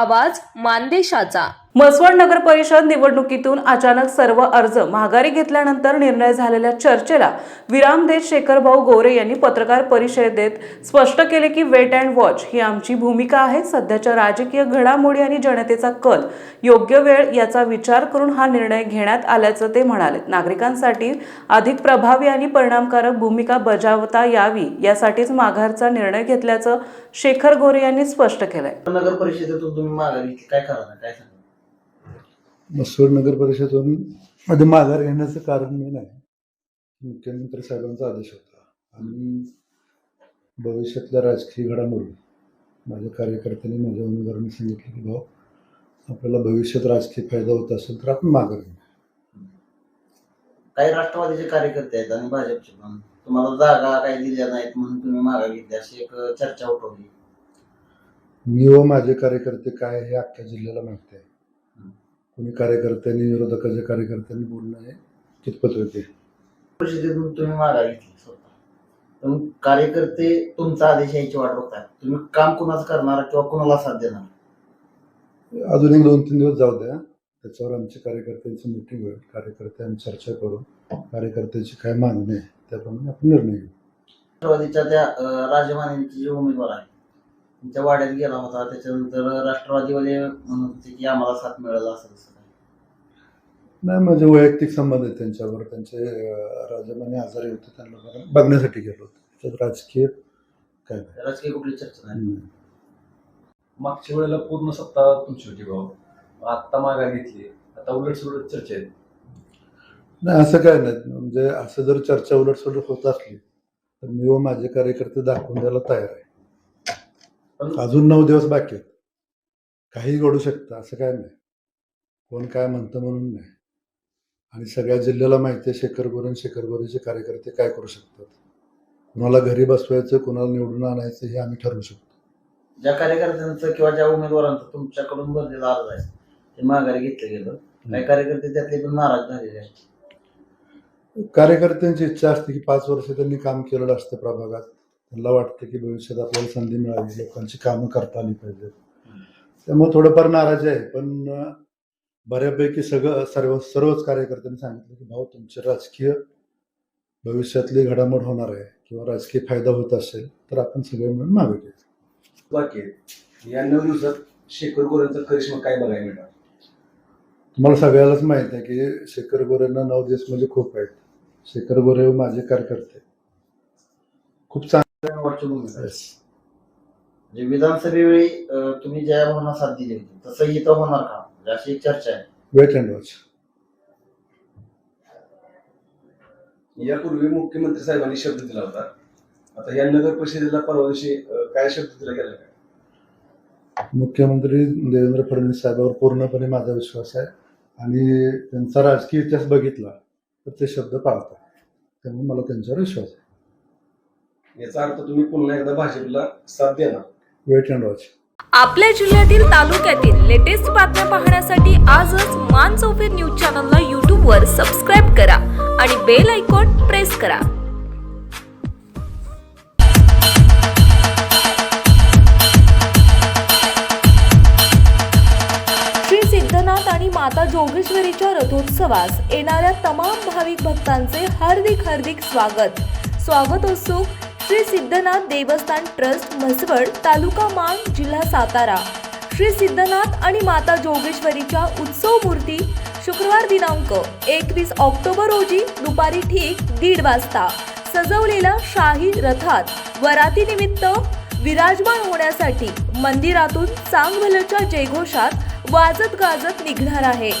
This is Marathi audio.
आवाज मानदेशाचा. म्हसवड नगर परिषद निवडणुकीतून अचानक सर्व अर्ज माघारी घेतल्यानंतर निर्णय झालेल्या चर्चेला विराम देत शेखरभाऊ गोरे यांनी पत्रकार परिषदेत स्पष्ट केले की वेट अँड वॉच ही आमची भूमिका आहे. सध्याच्या राजकीय घडामोडी आणि जनतेचा कल योग्य वेळ याचा विचार करून हा निर्णय घेण्यात आल्याचं ते म्हणाले. नागरिकांसाठी अधिक प्रभावी आणि परिणामकारक भूमिका बजावता यावी यासाठीच माघारचा निर्णय घेतल्याचं शेखर गोरे यांनी स्पष्ट केलंय. नगर परिषदेतून तुम्ही माघारी काय करणार काय मसूर नगर परिषदेतून मध्ये माघार घेण्याचं कारण मी नाही मुख्यमंत्री साहेबांचा आदेश होता. आणि भविष्यातल्या राजकीय घडामोडी माझ्या कार्यकर्त्यांनी माझ्या उमेदवारांनी सांगितलं की भाऊ आपल्याला भविष्यात राजकीय फायदा होत असेल तर आपण माघार घेऊ. काही राष्ट्रवादीचे कार्यकर्ते आहेत आणि भाजपचे पण. तुम्हाला जागा काही दिल्या नाहीत म्हणून तुम्ही माघार घेतली अशी एक चर्चा उठवली. मी व माझे कार्यकर्ते काय हे अख्ख्या जिल्ह्याला माहिती आहे. कोणी कार्यकर्त्यांनी विरोधकाच्या कार्यकर्त्यांनी बोलणं हे कितपत होते परिषदेतून तुम्ही माघार घेतली स्वतः. पण कार्यकर्ते तुमचा आदेश यायची वाट बघतात तुम्ही काम कुणाचं करणार किंवा कुणाला साथ देणार? अजून एक दोन तीन दिवस जाऊ द्या. त्याच्यावर आमच्या कार्यकर्त्यांची मिटिंग होईल. कार्यकर्त्यांनी चर्चा करून कार्यकर्त्याची काय मागणी आहे त्याप्रमाणे आपण निर्णय घेऊ. राष्ट्रवादीच्या त्या अं, राजमानेंचे जे उमेदवार आहे त्यांच्या वाड्यात गेला होता त्याच्यानंतर राष्ट्रवादीवाले म्हणत होते की आम्हाला साथ मिळालं असं तसं काय? नाही माझे वैयक्तिक संबंध आहेत त्यांच्यावर. त्यांचे राजमाने आजारी होते त्यांना बघ- बघण्यासाठी गेलो होतो. त्याच्यात राजकीय काय नाही. राजकीय कुठली चर्चा नाही? हम्म. मागच्या वेळेला पूर्ण सत्ता तुमची होती भाऊ. आत्ता माघार घेतली. आता उलट सुलट चर्चा आहेत. नाही असं काय नाही. म्हणजे असं जर चर्चा उलटसुलट होत असली तर मी व माझे कार्यकर्ते दाखवून द्यायला तयार आहे. अजून नऊ दिवस बाकी आहेत. काही घडू शकतं असं काय नाही. कोण काय म्हणतं म्हणून नाही. आणि सगळ्या जिल्ह्याला माहिती आहे शेखर गोरे शेखर गोरेचे कार्यकर्ते काय करू शकतात? कुणाला घरी बसवायचं कुणाला निवडून आणायचं हे आम्ही ठरवू शकतो. ज्या कार्यकर्त्यांचं किंवा ज्या उमेदवारांचं तुमच्याकडून भरलेला अर्ज आहे ते माघारी घेतलं गेलं. काही कार्यकर्ते त्यातले पण नाराज झालेले आहेत. कार्यकर्त्यांची इच्छा असते की पाच वर्ष त्यांनी काम केलेलं असतं प्रभागात. त्यांना वाटतं की भविष्यात आपल्याला संधी मिळावी लोकांची कामं करता आली पाहिजेत. त्यामुळे थोडंफार नाराजी आहे. पण बऱ्यापैकी सगळं सर्व सर्वच कार्यकर्त्यांनी सांगितलं की भाऊ तुमचे राजकीय भविष्यातली घडामोड होणार आहे किंवा राजकीय फायदा होत असेल तर आपण सगळे मिळून मागे घेऊ. बाकी या नऊ दिवसात शेखर गोऱ्यांचा करिश्मा काय बघायला मिळणार? तुम्हाला सगळ्यालाच माहीत आहे की शेखर गोरेंना नऊ दिवस म्हणजे खूप आहेत. शेखर गोरे माझे कार्यकर्ते. खूप चांगले म्हणजे विधानसभेवेळी तुम्ही ज्या भावना साथ दिली होती तसं इथं होणार का? म्हणजे अशी एक चर्चा आहे. वेट अँड वॉच यापूर्वी मुख्यमंत्री साहेबांनी शब्द दिला होता. आता या नगर परिषदेला परवा दिवशी काय शब्द दिला गेला काय मुख्यमंत्री देवेंद्र फडणवीस साहेबांवर पूर्णपणे माझा विश्वास आहे. आणि त्यांचा राजकीय इतिहास बघितला तर ते शब्द पाळतात. त्यामुळे मला त्यांच्यावर विश्वास आहे. याचा अर्थ तुम्ही पुन्हा एकदा भाजपला साथ देणार. Wait and watch. आपल्या जिल्ह्यातील तालुक्यातील लेटेस्ट बातम्या पाहण्यासाठी आजच मान चौफेर न्यूज चॅनलला यूट्यूबवर सबस्क्राईब करा आणि बेल आयकॉन प्रेस करा. श्री सिद्धनाथ आणि माता जोगेश्वरीच्या रथोत्सवास येणाऱ्या तमाम भाविक भक्तांचे हार्दिक हार्दिक स्वागत. स्वागत उत्सुक श्री सिद्धनाथ देवस्थान ट्रस्ट म्हसवड तालुका मान जिल्हा सातारा. श्री सिद्धनाथ आणि माता जोगेश्वरीच्या उत्सव मूर्ती शुक्रवार दिनांक एकवीस ऑक्टोबर रोजी दुपारी ठीक दीड वाजता सजवलेल्या शाही रथात वरातीनिमित्त विराजमान होण्यासाठी मंदिरातून चांगभलच्या जयघोषात वाजत गाजत निघणार आहे.